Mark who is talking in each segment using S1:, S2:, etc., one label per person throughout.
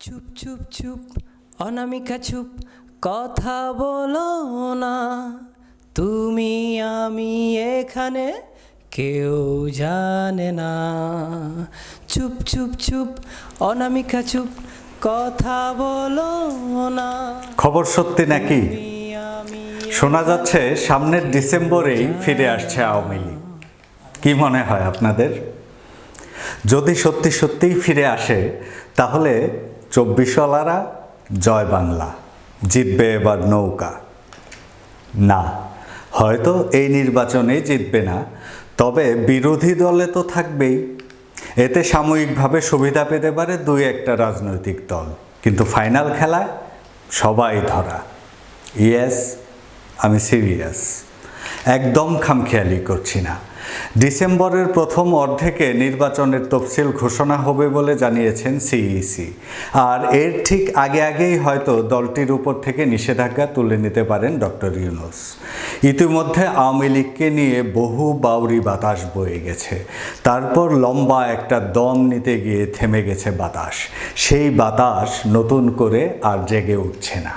S1: চুপ চুপ চুপ অনামিকা চুপ কথা বলো না। তুমি আমি এখানে কেউ জানে না। চুপ চুপ চুপ অনামিকা চুপ কথা বলো না।
S2: খবর সত্যি নাকি?
S1: আমি
S2: শোনা যাচ্ছে সামনের ডিসেম্বরেই ফিরে আসছে আওয়ামী লীগ। কি মনে হয় আপনাদের? যদি সত্যি সত্যিই ফিরে আসে তাহলে চব্বিশওয়ালারা জয় বাংলা, জিতবে এবার নৌকা। না, হয়তো এই নির্বাচনে জিতবে না, তবে বিরোধী দলে তো থাকবেই। এতে সাময়িকভাবে সুবিধা পেতে পারে দুই একটা রাজনৈতিক দল, কিন্তু ফাইনাল খেলা সবাই ধরা। ইয়েস, আমি সিরিয়াস। একদম খামখেয়ালি করছি না। ডিসেম্বরের প্রথম অর্ধেকে নির্বাচনের তফসিল ঘোষণা হবে বলে জানিয়েছেন সিইসি। আর এর ঠিক আগে আগেই হয়তো দলটির উপর থেকে নিষেধাজ্ঞা তুলে নিতে পারেন ডক্টর ইউনুস। ইতিমধ্যে আওয়ামী লীগকে নিয়ে বহু বাউরি বাতাস বয়ে গেছে। তারপর লম্বা একটা দম নিতে গিয়ে থেমে গেছে বাতাস। সেই বাতাস নতুন করে আর জেগে উঠছে না।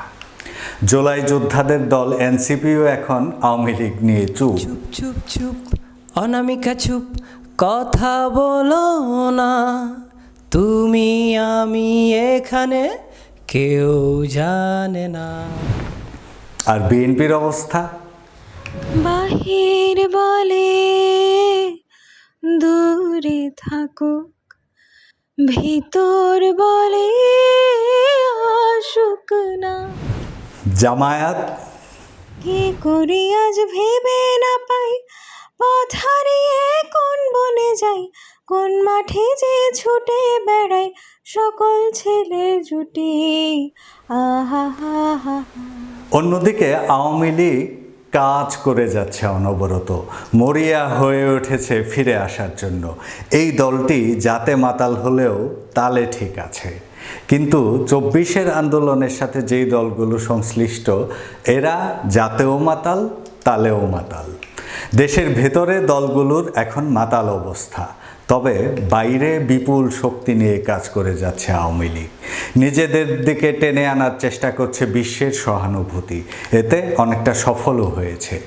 S2: জুলাই যোদ্ধাদের দল এনসিপিও এখন আওয়ামী লীগ নিয়ে চুপ।
S1: চুপ চুপ চুপ। অনামিকা চুপ কথা বলো না। তুমি আমি এখানে কেউ জানে না।
S2: আর বিএনপির অবস্থা?
S3: বাহির বলে দূরে থাকুক ভিতর বলে আসুক না।
S2: জামায়াত?
S3: কি করি আজ ভেবে না পথ হারিয়ে কোন বনে যাই, কোন মাঠে যে ছুটে বেড়াই, সকল ছেলে জুটি।
S2: অন্যদিকে আওয়ামী লীগ কাজ করে যাচ্ছে অনবরত, মরিয়া হয়ে উঠেছে ফিরে আসার জন্য। এই দলটি যাতে মাতাল হলেও তালে ঠিক আছে। কিন্তু চব্বিশের আন্দোলনের সাথে যেই দলগুলো সংশ্লিষ্ট, এরা যাতেও মাতাল, তালেও মাতাল। দেশের ভেতরে দলগুলোর এখন মাতাল অবস্থা। তবে বাইরে বিপুল শক্তি নিয়ে কাজ করে যাচ্ছে আওয়ামী লীগ। নিজেদের দিকে টেনে আনার চেষ্টা করছে বিশ্বের সহানুভূতি। এতে অনেকটা সফলও হয়েছে।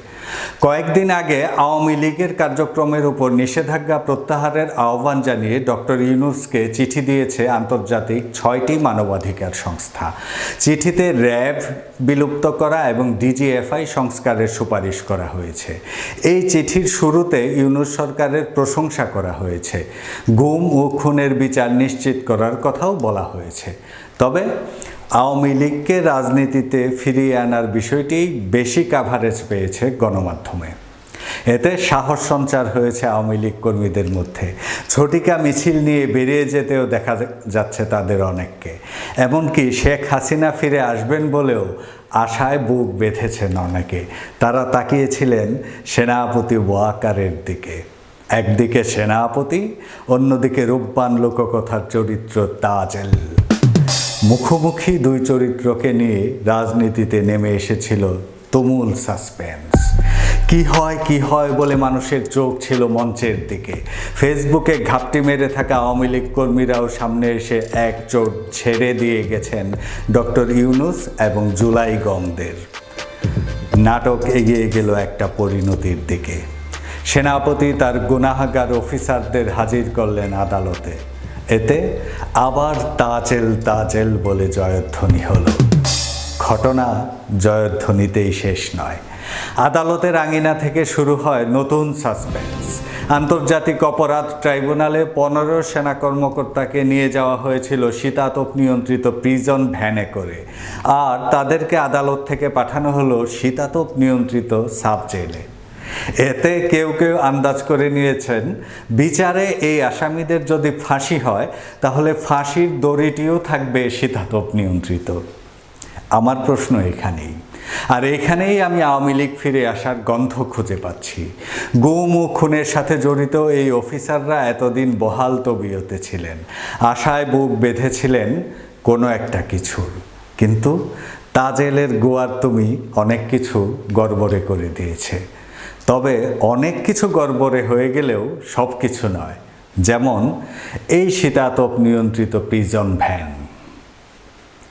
S2: কয়েকদিন আগে আওয়ামী লীগের কার্যক্রমের উপর নিষেধাজ্ঞা প্রত্যাহারের আহ্বান জানিয়ে ডক্টর ইউনুসকে চিঠি দিয়েছে আন্তর্জাতিক ছয়টি মানবাধিকার সংস্থা। চিঠিতে র্যাব বিলুপ্ত করা এবং ডিজিএফআই সংস্কারের সুপারিশ করা হয়েছে। এই চিঠির শুরুতে ইউনুস সরকারের প্রশংসা করা হয়েছে। গুম ও খুনের বিচার নিশ্চিত করার কথাও বলা হয়েছে। তবে আওয়ামী লীগকে রাজনীতিতে ফিরিয়ে আনার বিষয়টি বেশি কাভারেজ পেয়েছে গণমাধ্যমে। এতে সাহস সঞ্চার হয়েছে আওয়ামী লীগ কর্মীদের মধ্যে। ছটিকা মিছিল নিয়ে বেরিয়ে যেতেও দেখা যাচ্ছে তাদের অনেককে। এমনকি শেখ হাসিনা ফিরে আসবেন বলেও আশায় বুক বেঁধেছেন অনেকে। তারা তাকিয়েছিলেন সেনাপতি ওয়াকারের দিকে। একদিকে সেনাপতি, অন্যদিকে রূপবান লোককথার চরিত্র তাজেল। মুখোমুখি দুই চরিত্রকে নিয়ে রাজনীতিতে নেমে এসেছিল তুমুল সাসপেন্স। কি হয় কি হয় বলে মানুষের চোখ ছিল মঞ্চের দিকে। ফেসবুকে ঘাপটি মেরে থাকা আওয়ামী লীগ কর্মীরাও সামনে এসে এক চোট ছেড়ে দিয়ে গেছেন ডক্টর ইউনুস এবং জুলাই গমদের। নাটক এগিয়ে গেল একটা পরিণতির দিকে। সেনাপতি তার গুনাহাগার অফিসারদের হাজির করলেন আদালতে। এতে আবার তাজেল তাজেল বলে জয়ধ্বনি হলো। ঘটনা জয়ধ্বনিতেই শেষ নয়। আদালতের আঙিনা থেকে শুরু হয় নতুন সাসপেন্স। আন্তর্জাতিক অপরাধ ট্রাইব্যুনালে পনেরো সেনা কর্মকর্তাকে নিয়ে যাওয়া হয়েছিল শীতাতপ নিয়ন্ত্রিত প্রিজন ভ্যানে করে। আর তাদেরকে আদালত থেকে পাঠানো হলো শীতাতপ নিয়ন্ত্রিত সাব জেলে এতে কেউ কেউ আন্দাজ করে নিয়েছেন, বিচারে এই আসামিদের যদি ফাঁসি হয়, তাহলে ফাঁসির দড়িটিও থাকবে শীতাতপ নিয়ন্ত্রিত। আমার প্রশ্ন এখানেই। আর এখানেই আমি আওয়ামী লীগ ফিরে আসার গন্ধ খুঁজে পাচ্ছি। গুম ও খুনের সাথে জড়িত এই অফিসাররা এতদিন বহাল তবিয়তে ছিলেন। আশায় বুক বেঁধেছিলেন কোনো একটা কিছুর। কিন্তু তাজেলের গোয়ার তুমি অনেক কিছু গড়বড়ে করে দিয়েছে। তবে অনেক কিছু গড়বড়ে হয়ে গেলেও সব কিছু নয়। যেমন এই শীতাতপ নিয়ন্ত্রিত প্রিজন ভ্যান।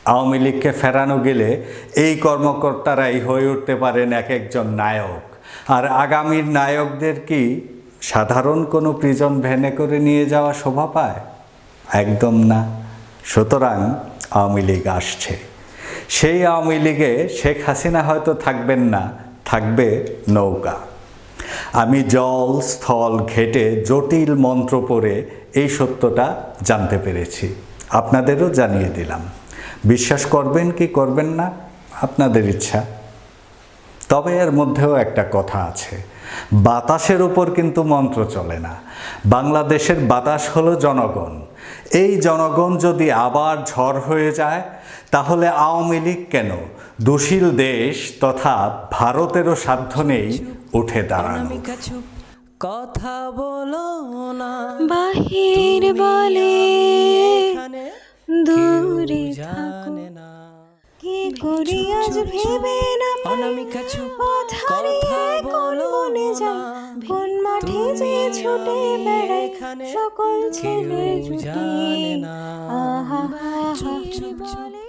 S2: আওয়ামী লীগকে ফেরানো গেলে এই কর্মকর্তারাই হয়ে উঠতে পারেন এক একজন নায়ক। আর আগামীর নায়কদের কি সাধারণ কোনো প্রিজন ভ্যানে করে নিয়ে যাওয়া শোভা পায়? একদম না। সুতরাং আওয়ামী লীগ আসছে। সেই আওয়ামী লীগে শেখ হাসিনা হয়তো থাকবেন না, থাকবে নৌকা। আমি জল, স্থল ঘেটে জটিল মন্ত্র পড়ে এই সত্যটা জানতে পেরেছি। আপনাদেরও জানিয়ে দিলাম। বিশ্বাস করবেন কি করবেন না? আপনাদের ইচ্ছা। তবে এর মধ্যেও একটা কথা আছে। বাতাসের উপর কিন্তু মন্ত্র চলে না। বাংলাদেশের বাতাস হলো জনগণ। এই জনগণ যদি আবার ঝড় হয়ে যায়, তাহলে আওয়ামী লীগ কেন? দুশীল দেশ তথা ভারতেরও সাধ্য নেই উঠে দাঁড়ানো।
S1: কথা বলো না।
S3: বাহির বলে দূরে
S1: জানে না।
S3: কি করি আজ ভেবে না
S1: অনামিকা চুপ
S3: কোন
S1: বলো
S3: বনে যাই
S1: না।
S3: কোন মাঠে যে ছুটে
S1: এখানে
S3: সকল ছেলে জুটি।
S1: জানে না।
S3: আহা
S1: চুপ, চুপ, চুপ।